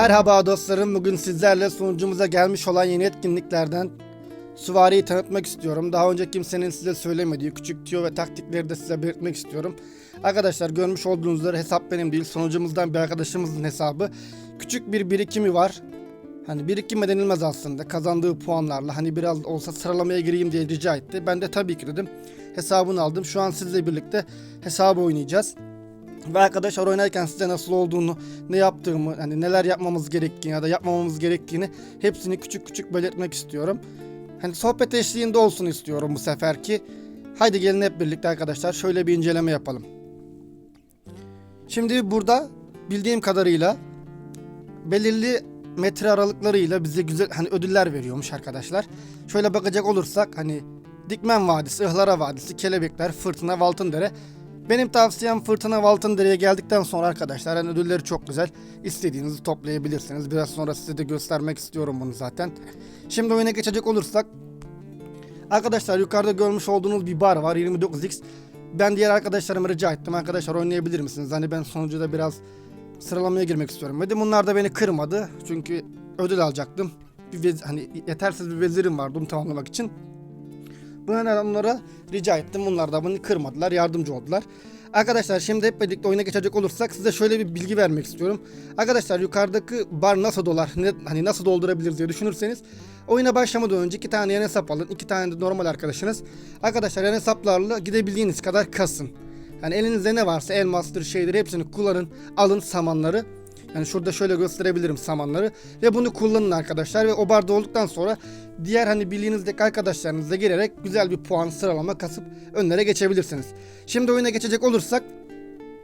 Merhaba dostlarım. Bugün sizlerle sunucumuza gelmiş olan yeni etkinliklerden Süvari'yi tanıtmak istiyorum. Daha önce kimsenin size söylemediği küçük tüyo ve taktikleri de size belirtmek istiyorum. Arkadaşlar görmüş olduğunuz üzere hesap benim değil. Sunucumuzdan bir arkadaşımızın hesabı. Küçük bir birikimi var. Hani birikime denilmez aslında. Kazandığı puanlarla hani biraz olsa sıralamaya gireyim diye rica etti. Ben de tabii ki dedim. Hesabını aldım. Şu an sizle birlikte hesabı oynayacağız. Ve arkadaşlar oynarken size nasıl olduğunu, ne yaptığımı, hani neler yapmamız gerektiğini ya da yapmamamız gerektiğini hepsini küçük küçük belirtmek istiyorum. Hani sohbet eşliğinde olsun istiyorum bu seferki. Haydi gelin hep birlikte arkadaşlar şöyle bir inceleme yapalım. Şimdi burada bildiğim kadarıyla belirli metre aralıklarıyla bize güzel hani ödüller veriyormuş arkadaşlar. Şöyle bakacak olursak hani Dikmen Vadisi, Ihlara Vadisi, Kelebekler, Fırtına, Valtındere benim tavsiyem Fırtına Valtındere'ye geldikten sonra arkadaşlar hani ödülleri çok güzel. İstediğinizi toplayabilirsiniz. Biraz sonra size de göstermek istiyorum bunu zaten. Şimdi oyuna geçecek olursak Arkadaşlar yukarıda görmüş olduğunuz bir bar var 29x. Ben diğer arkadaşlarıma rica ettim. Arkadaşlar oynayabilir misiniz? Hani ben sonucuda biraz sıralamaya girmek istiyorum dedim. Bunlar da beni kırmadı. Çünkü ödül alacaktım. Bir hani yetersiz bir vezirim vardı onu tamamlamak için. Nedenle onlara rica ettim. Bunlar da beni kırmadılar, yardımcı oldular. Arkadaşlar şimdi hep birlikte oyuna geçecek olursak size şöyle bir bilgi vermek istiyorum. Arkadaşlar yukarıdaki bar nasıl dolar, ne, hani nasıl doldurabiliriz diye düşünürseniz oyuna başlamadan önce iki tane yan hesap alın, iki tane de normal arkadaşınız. Arkadaşlar yan hesaplarla gidebildiğiniz kadar kasın. Yani elinizde ne varsa elmastır şeyleri hepsini kullanın, alın samanları. Yani şurada şöyle gösterebilirim samanları ve bunu kullanın arkadaşlar ve o barda olduktan sonra diğer hani bildiğinizdeki arkadaşlarınızla girerek güzel bir puan sıralama kasıp önlere geçebilirsiniz. Şimdi oyuna geçecek olursak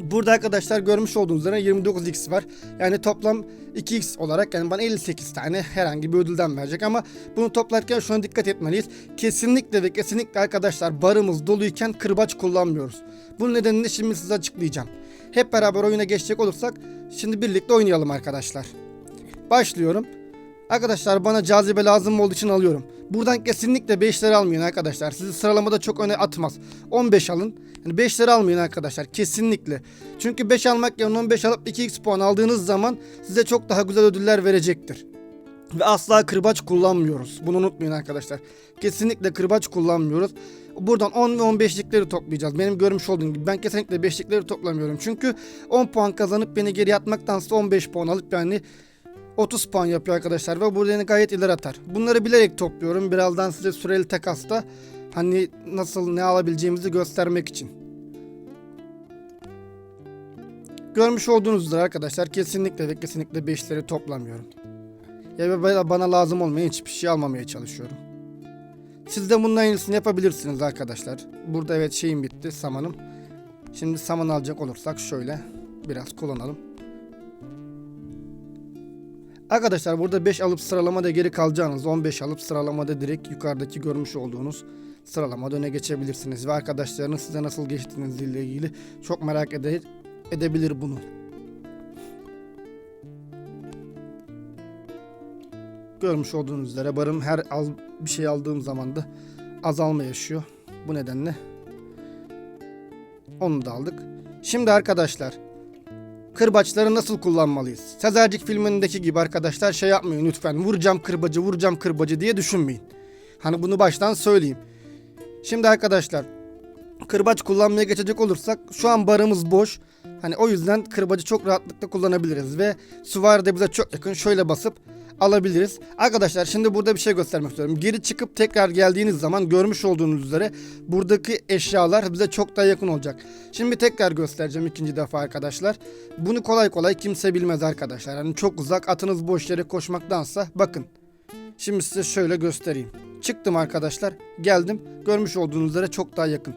Burada arkadaşlar görmüş olduğunuz üzere 29x var. Yani toplam 2x olarak yani bana 58 tane herhangi bir ödülden verecek ama bunu toplarken şuna dikkat etmeliyiz. Kesinlikle ve kesinlikle arkadaşlar barımız doluyken kırbaç kullanmıyoruz. Bunun nedenini şimdi size açıklayacağım. Hep beraber oyuna geçecek olursak şimdi birlikte oynayalım arkadaşlar. Başlıyorum. Arkadaşlar bana cazibe lazım olduğu için alıyorum. Buradan kesinlikle 5'leri almayın arkadaşlar. Sizi sıralamada çok öne atmaz. 15 alın. Yani 5'leri almayın arkadaşlar. Kesinlikle. Çünkü 5 almak yerine 15 alıp 2x puan aldığınız zaman size çok daha güzel ödüller verecektir. Ve asla kırbaç kullanmıyoruz. Bunu unutmayın arkadaşlar. Kesinlikle kırbaç kullanmıyoruz. Buradan 10 ve 15'likleri toplayacağız. Benim görmüş olduğum gibi ben kesinlikle 5'likleri toplamıyorum. Çünkü 10 puan kazanıp beni geri atmaktansa 15 puan alıp yani 30 puan yapıyor arkadaşlar ve bu beni gayet ileri atar. Bunları bilerek topluyorum. Birazdan size süreli takasta hani nasıl ne alabileceğimizi göstermek için. Görmüş olduğunuz üzere arkadaşlar kesinlikle ve kesinlikle 5'leri toplamıyorum. Ya bana lazım olmayan hiçbir şey almamaya çalışıyorum. Siz de bundan iyisini yapabilirsiniz arkadaşlar. Burada evet şeyim bitti samanım. Şimdi saman alacak olursak şöyle biraz kullanalım. Arkadaşlar burada 5 alıp sıralamada geri kalacağınız 15 alıp sıralamada direkt yukarıdaki görmüş olduğunuz sıralamada öne geçebilirsiniz. Ve arkadaşlarınız size nasıl geçtiğinizle ilgili çok merak ede edebilir bunu. Görmüş olduğunuz üzere barım her az bir şey aldığım zaman da azalma yaşıyor. Bu nedenle onu da aldık. Şimdi arkadaşlar kırbaçları nasıl kullanmalıyız? Sezercik filmindeki gibi arkadaşlar şey yapmayın lütfen. Vuracağım kırbacı, vuracağım kırbacı diye düşünmeyin. Hani bunu baştan söyleyeyim. Şimdi arkadaşlar kırbaç kullanmaya geçecek olursak şu an barımız boş. Hani o yüzden kırbacı çok rahatlıkla kullanabiliriz ve süvari de bize çok yakın şöyle basıp alabiliriz. Arkadaşlar şimdi burada bir şey göstermek istiyorum. Geri çıkıp tekrar geldiğiniz zaman görmüş olduğunuz üzere buradaki eşyalar bize çok daha yakın olacak. Şimdi tekrar göstereceğim ikinci defa arkadaşlar. Bunu kolay kolay kimse bilmez arkadaşlar. Yani çok uzak atınız boş yere koşmaktansa bakın. Şimdi size şöyle göstereyim. Çıktım arkadaşlar. Geldim. Görmüş olduğunuz üzere çok daha yakın.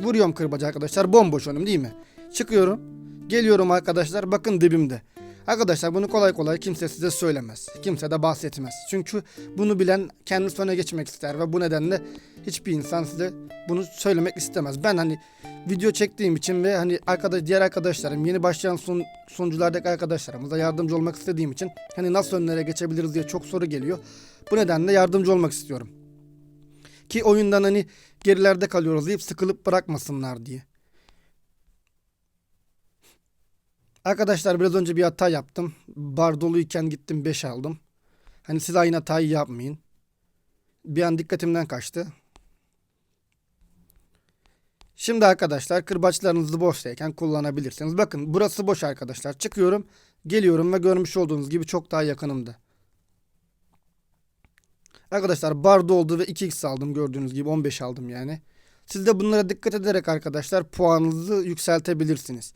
Vuruyorum kırbacı arkadaşlar. Bomboş önüm değil mi? Çıkıyorum. Geliyorum arkadaşlar. Bakın dibimde. Arkadaşlar bunu kolay kolay kimse size söylemez. Kimse de bahsetmez. Çünkü bunu bilen kendisi öne geçmek ister ve bu nedenle hiçbir insan size bunu söylemek istemez. Ben hani video çektiğim için ve hani arkadaş diğer arkadaşlarım yeni başlayan sun, sunuculardaki arkadaşlarımıza yardımcı olmak istediğim için hani nasıl önlere geçebiliriz diye çok soru geliyor. Bu nedenle yardımcı olmak istiyorum. Ki oyundan hani gerilerde kalıyoruz deyip sıkılıp bırakmasınlar diye. Arkadaşlar biraz önce bir hata yaptım. Bar doluyken gittim 5 aldım. Hani siz aynı hatayı yapmayın. Bir an dikkatimden kaçtı. Şimdi arkadaşlar kırbaçlarınızı boştayken kullanabilirsiniz. Bakın burası boş arkadaşlar. Çıkıyorum, geliyorum ve görmüş olduğunuz gibi çok daha yakınımda. Arkadaşlar bar doldu ve 2x aldım gördüğünüz gibi 15 aldım yani. Siz de bunlara dikkat ederek arkadaşlar puanınızı yükseltebilirsiniz.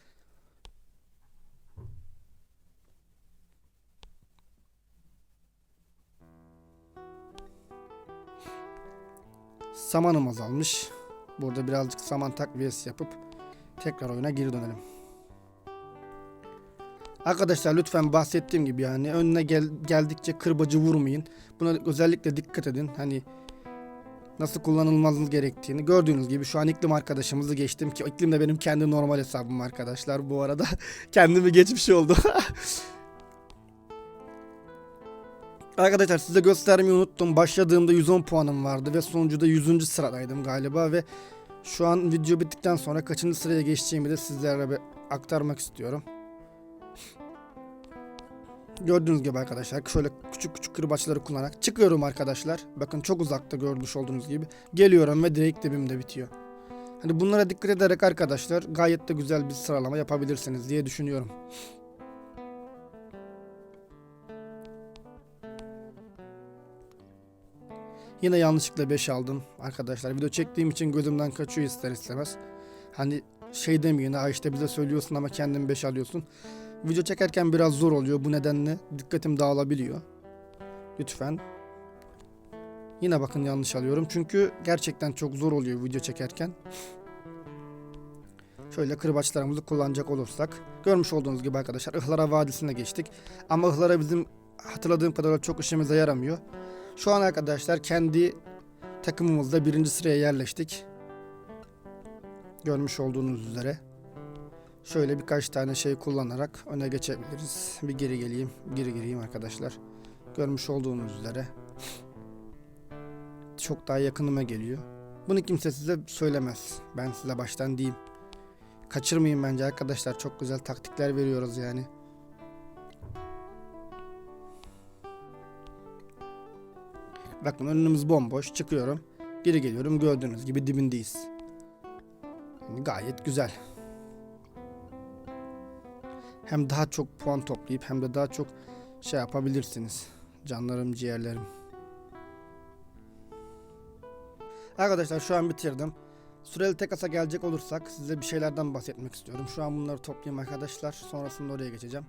Samanım azalmış. Burada birazcık saman takviyesi yapıp tekrar oyuna geri dönelim. Arkadaşlar lütfen bahsettiğim gibi yani önüne gel, geldikçe kırbacı vurmayın. Buna özellikle dikkat edin. Hani nasıl kullanılmanız gerektiğini. Gördüğünüz gibi şu an iklim arkadaşımızı geçtim ki iklim de benim kendi normal hesabım arkadaşlar. Bu arada kendimi geçmiş oldu. Arkadaşlar size göstermeyi unuttum. Başladığımda 110 puanım vardı ve sonuncuda 100. sıradaydım galiba ve şu an video bittikten sonra kaçıncı sıraya geçeceğimi de sizlere bir aktarmak istiyorum. Gördüğünüz gibi arkadaşlar şöyle küçük küçük kırbaçları kullanarak çıkıyorum arkadaşlar. Bakın çok uzakta görmüş olduğunuz gibi. Geliyorum ve direkt dibimde bitiyor. Hani bunlara dikkat ederek arkadaşlar gayet de güzel bir sıralama yapabilirsiniz diye düşünüyorum. Yine yanlışlıkla 5 aldım arkadaşlar. Video çektiğim için gözümden kaçıyor ister istemez. Hani şey demeyin ha işte bize söylüyorsun ama kendin 5 alıyorsun. Video çekerken biraz zor oluyor bu nedenle dikkatim dağılabiliyor. Lütfen. Yine bakın yanlış alıyorum çünkü gerçekten çok zor oluyor video çekerken. Şöyle kırbaçlarımızı kullanacak olursak. Görmüş olduğunuz gibi arkadaşlar Ihlara Vadisi'ne geçtik. Ama Ihlara bizim hatırladığım kadarıyla çok işimize yaramıyor. Şu an arkadaşlar kendi takımımızda birinci sıraya yerleştik. Görmüş olduğunuz üzere. Şöyle birkaç tane şey kullanarak öne geçebiliriz. Bir geri geleyim, geri gireyim arkadaşlar. Görmüş olduğunuz üzere. Çok daha yakınıma geliyor. Bunu kimse size söylemez. Ben size baştan diyeyim. Kaçırmayın bence arkadaşlar. Çok güzel taktikler veriyoruz yani. Bakın önümüz bomboş. Çıkıyorum. Geri geliyorum. Gördüğünüz gibi dibindeyiz. Yani gayet güzel. Hem daha çok puan toplayıp hem de daha çok şey yapabilirsiniz. Canlarım, ciğerlerim. Arkadaşlar şu an bitirdim. Süreli tekasa gelecek olursak size bir şeylerden bahsetmek istiyorum. Şu an bunları toplayayım arkadaşlar. Sonrasında oraya geçeceğim.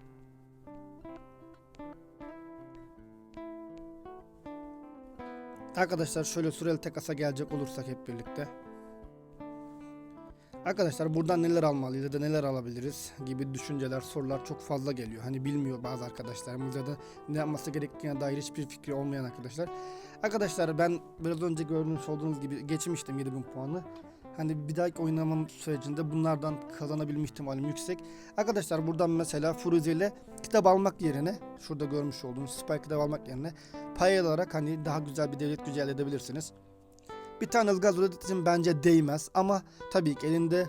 Arkadaşlar şöyle süreli tekasa gelecek olursak hep birlikte. Arkadaşlar buradan neler almalıyız ya da neler alabiliriz gibi düşünceler, sorular çok fazla geliyor. Hani bilmiyor bazı arkadaşlarımız ya da ne yapması gerektiğine dair hiçbir fikri olmayan arkadaşlar. Arkadaşlar ben biraz önce görmüş olduğunuz gibi geçmiştim 7000 puanı. Hani bir dahaki oynamam sürecinde bunlardan kazanabilme ihtimalim yüksek. Arkadaşlar buradan mesela Furuze ile kitap almak yerine şurada görmüş olduğunuz Spy kitap almak yerine pay alarak hani daha güzel bir devlet gücü elde edebilirsiniz. Bir tane ılgaz ödedi için bence değmez ama tabii ki elinde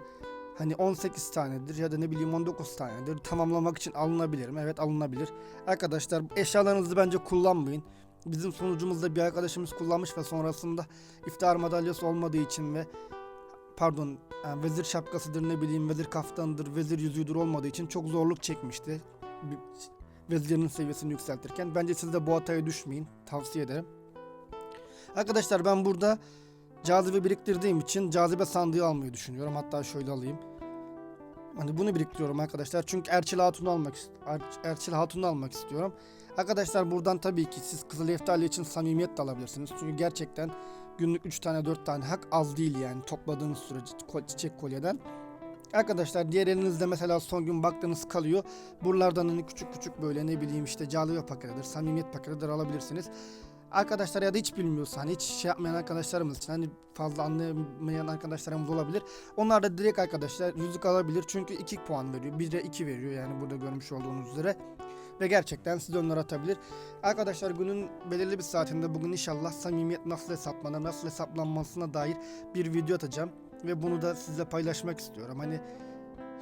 hani 18 tanedir ya da ne bileyim 19 tanedir tamamlamak için alınabilir mi? Evet alınabilir. Arkadaşlar eşyalarınızı bence kullanmayın. Bizim sonucumuzda bir arkadaşımız kullanmış ve sonrasında iftar madalyası olmadığı için ve pardon yani vezir şapkasıdır ne bileyim vezir kaftanıdır vezir yüzüğüdür olmadığı için çok zorluk çekmişti. Bir vezirinin seviyesini yükseltirken. Bence siz de bu hataya düşmeyin. Tavsiye ederim. Arkadaşlar ben burada cazibe biriktirdiğim için cazibe sandığı almayı düşünüyorum. Hatta şöyle alayım. Hani bunu biriktiriyorum arkadaşlar. Çünkü Erçil Hatun'u almak Er- Erçil Hatun'u almak istiyorum. Arkadaşlar buradan tabii ki siz Kızıl Eftali için samimiyet de alabilirsiniz. Çünkü gerçekten günlük 3 tane 4 tane hak az değil yani topladığınız sürece çiçek kolyeden. Arkadaşlar diğer elinizde mesela son gün baktığınız kalıyor. Buralardan hani küçük küçük böyle ne bileyim işte cazibe paketidir, samimiyet paketidir alabilirsiniz. Arkadaşlar ya da hiç bilmiyorsa hani hiç şey yapmayan arkadaşlarımız için hani fazla anlayamayan arkadaşlarımız olabilir. Onlar da direkt arkadaşlar yüzük alabilir çünkü 2 puan veriyor. 1'e 2 veriyor yani burada görmüş olduğunuz üzere. Ve gerçekten size onlar atabilir. Arkadaşlar günün belirli bir saatinde bugün inşallah samimiyet nasıl hesaplanır, nasıl hesaplanmasına dair bir video atacağım. Ve bunu da size paylaşmak istiyorum. Hani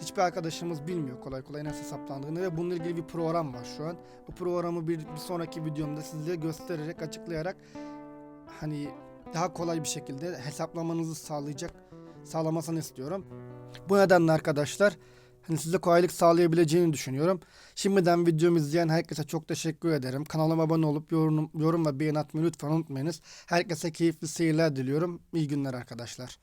hiçbir arkadaşımız bilmiyor kolay kolay nasıl hesaplandığını ve bununla ilgili bir program var şu an. Bu programı bir, bir sonraki videomda size göstererek açıklayarak hani daha kolay bir şekilde hesaplamanızı sağlayacak sağlamasını istiyorum. Bu nedenle arkadaşlar hani size kolaylık sağlayabileceğini düşünüyorum. Şimdiden videomu izleyen herkese çok teşekkür ederim. Kanalıma abone olup yorum, yorum ve beğeni atmayı lütfen unutmayınız. Herkese keyifli seyirler diliyorum. İyi günler arkadaşlar.